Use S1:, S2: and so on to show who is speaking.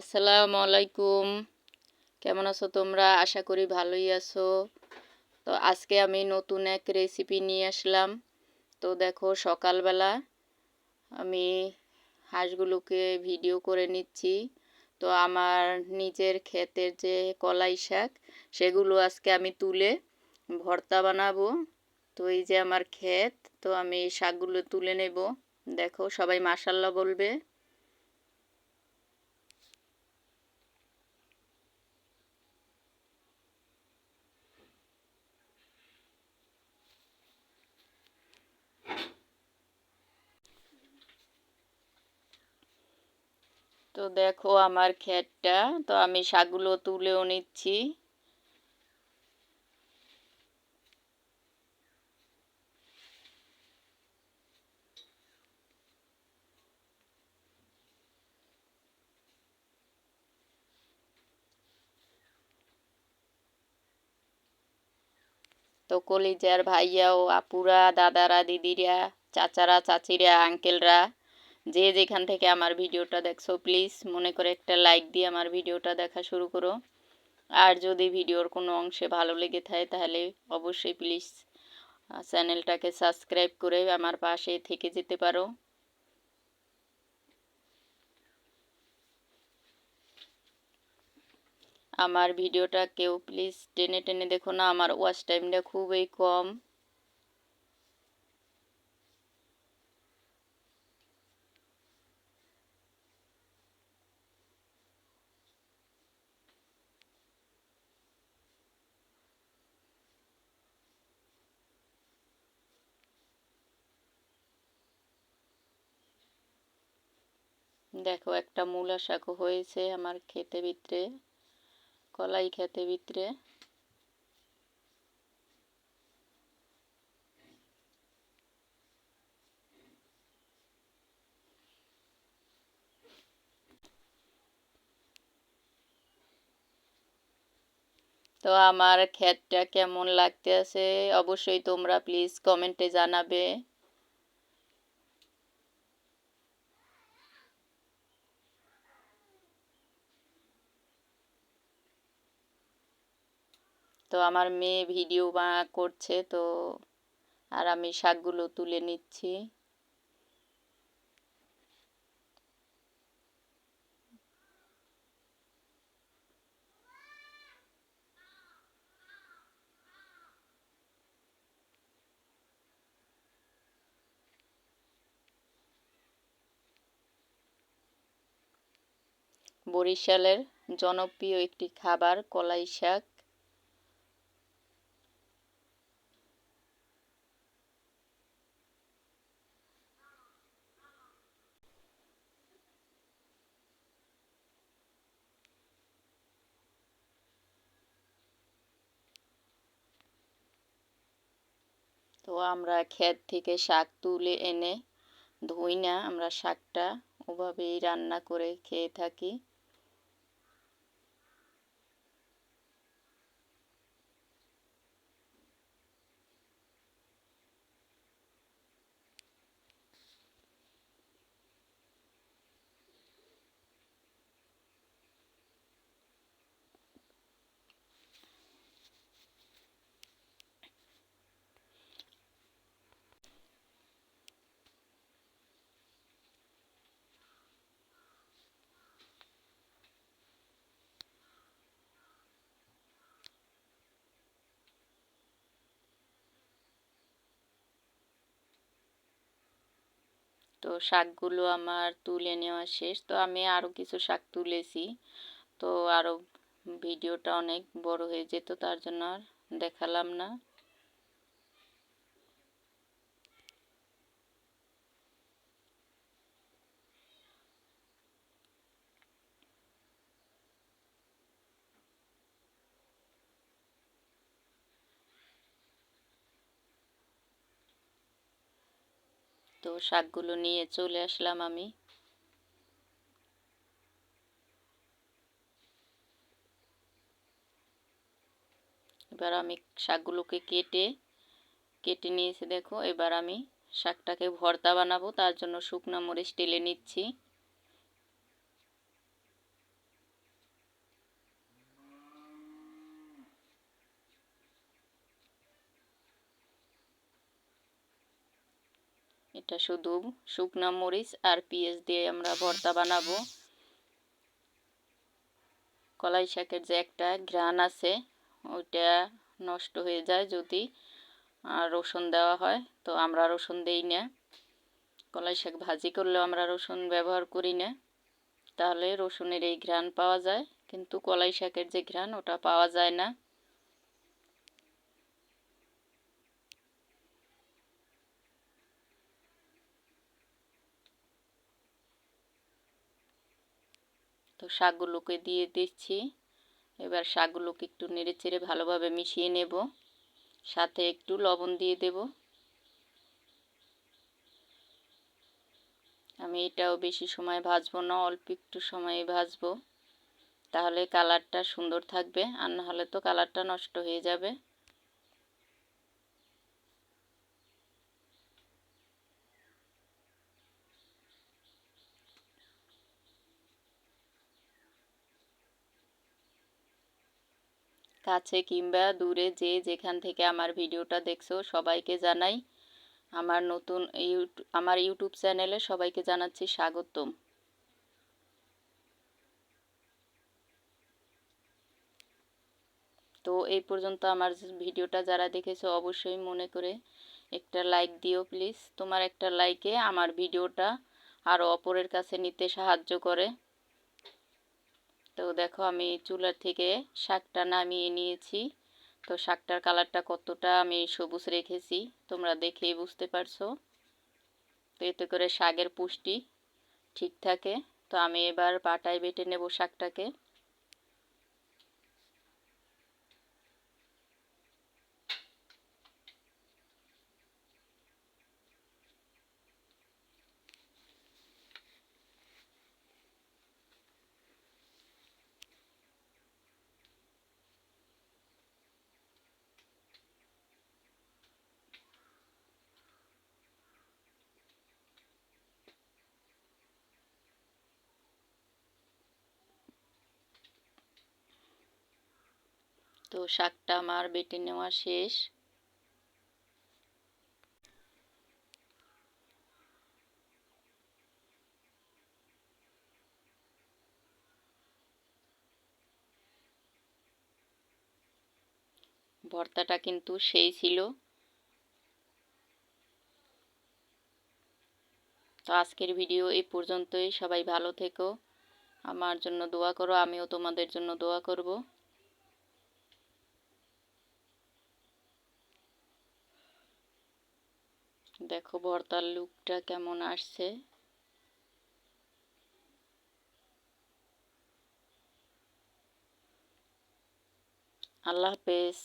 S1: আসসালামু আলাইকুম। কেমন আছো তোমরা? আশা করি ভালোই আছো। তো আজকে আমি নতুন এক রেসিপি নিয়ে আসলাম। তো দেখো সকালবেলা আমি হাঁসগুলোকে ভিডিও করে নিচ্ছি। তো আমার নিজের ক্ষেতের যে কলাই শাক, সেগুলো আজকে আমি তুলে ভর্তা বানাবো। তো এই যে আমার ক্ষেত, তো আমি শাকগুলো তুলে নেব। দেখো সবাই মাসাল্লাহ বলবে। তো দেখো আমার ক্ষেতটা, তো আমি শাকগুলো তুলেও নিচ্ছি। তো কলিজার ভাইয়া ও আপুরা, দাদারা, দিদিরা, চাচারা, চাচিরা, আঙ্কেলরা যে যেখান থেকে আমার ভিডিওটা দেখছ প্লিজ মনে করে একটা লাইক দিয়ে আমার ভিডিওটা দেখা শুরু করো। আর যদি ভিডিওর কোনো অংশে ভালো লেগে থাকে, তাহলে অবশ্যই প্লিজ চ্যানেলটাকে সাবস্ক্রাইব করে আমার পাশে থেকে যেতে পারো। আমার ভিডিওটা কেউ প্লিজ টেনে টেনে দেখো না, আমার ওয়াচ টাইমটা খুবই কম। দেখো একটা মূলা শাকও হয়েছে আমার খেতে ভিতরে, কলাই খেতে ভিতরে। তো আমার ক্ষেতটা কেমন লাগতে আছে অবশ্যই তোমরা প্লিজ কমেন্টে জানাবে। তো আমার মেয়ে ভিডিও বা করছে, তো আর আমি শাকগুলো তুলে নিচ্ছি। বরিশালের জনপ্রিয় একটি খাবার কলাই শাক। তো আমরা ক্ষেত থেকে শাক তুলে এনে ধুই না আমরা শাকটা ওভাবেই রান্না করে খেয়ে থাকি। তো শাকগুলো আমার তুলে নেওয়া শেষ। তো আমি আরও কিছু শাক তুলেছি। তো আরও ভিডিওটা অনেক বড় হয়ে যেত, তার জন্য আর দেখালাম না। তো শাকগুলো নিয়ে চলে আসলাম আমি। এবার আমি শাকগুলোকে কেটে কেটে নিয়েছি দেখো। এবার আমি শাকটাকে ভর্তা বানাবো, তার জন্য শুকনো মরিচ টেলে নিচ্ছি। এটা শুধু শুকনা মরিচ আর পেঁয়াজ দিয়ে আমরা ভর্তা বানাবো। কলাই শাকের যে একটা ঘ্রাণ আছে, ওইটা নষ্ট হয়ে যায় যদি আর রসুন দেওয়া হয়, তো আমরা রসুন দেই না। কলাই শাক ভাজি করলেও আমরা রসুন ব্যবহার করি না। তাহলে রসুনের এই ঘ্রাণ পাওয়া যায়, কিন্তু কলাই শাকের যে ঘ্রাণ, ওটা পাওয়া যায় না। তো শাকগুলোকে দিয়ে দিচ্ছি। এবার শাকগুলোকে একটু নেড়ে চেড়ে ভালোভাবে মিশিয়ে নেব। সাথে একটু লবণ দিয়ে দেব। আমি এটাও বেশি সময় ভাজবো না, অল্প একটু সময়ে ভাজবো। তাহলে কালারটা সুন্দর থাকবে, আর নাহলে তো কালারটা নষ্ট হয়ে যাবে। কাছে কিংবা দূরে যে যেখান থেকে আমার ভিডিওটা দেখছ সবাইকে জানাই। আমার নতুন আমার ইউটিউব চ্যানেলে সবাইকে জানাচ্ছি স্বাগতম। তো এই পর্যন্ত আমার ভিডিওটা যারা দেখেছ অবশ্যই মনে করে একটা লাইক দিও প্লিজ। তোমার একটা লাইকে আমার ভিডিওটা আরও অপরের কাছে নিতে সাহায্য করে। তো দেখো আমি চুলার থেকে শাকটা নামিয়ে নিয়েছি। তো শাকটার কালারটা কতটা আমি সবুজ রেখেছি, তোমরা দেখেই বুঝতে পারছ। তো এতে করে শাকের পুষ্টি ঠিক থাকে। তো আমি এবার পাটায় বেটে নেব শাকটাকে। তো শাকটা আমার বেটে নেওয়া শেষ। ভর্তাটা কিন্তু সেই ছিল। তো আজকের ভিডিও এই পর্যন্তই। সবাই ভালো থেকো। আমার জন্য দোয়া করো, আমিও তোমাদের জন্য দোয়া করব। দেখো ভর্তার লুকটা কেমন আসছে। আল্লাহ হাফেজ।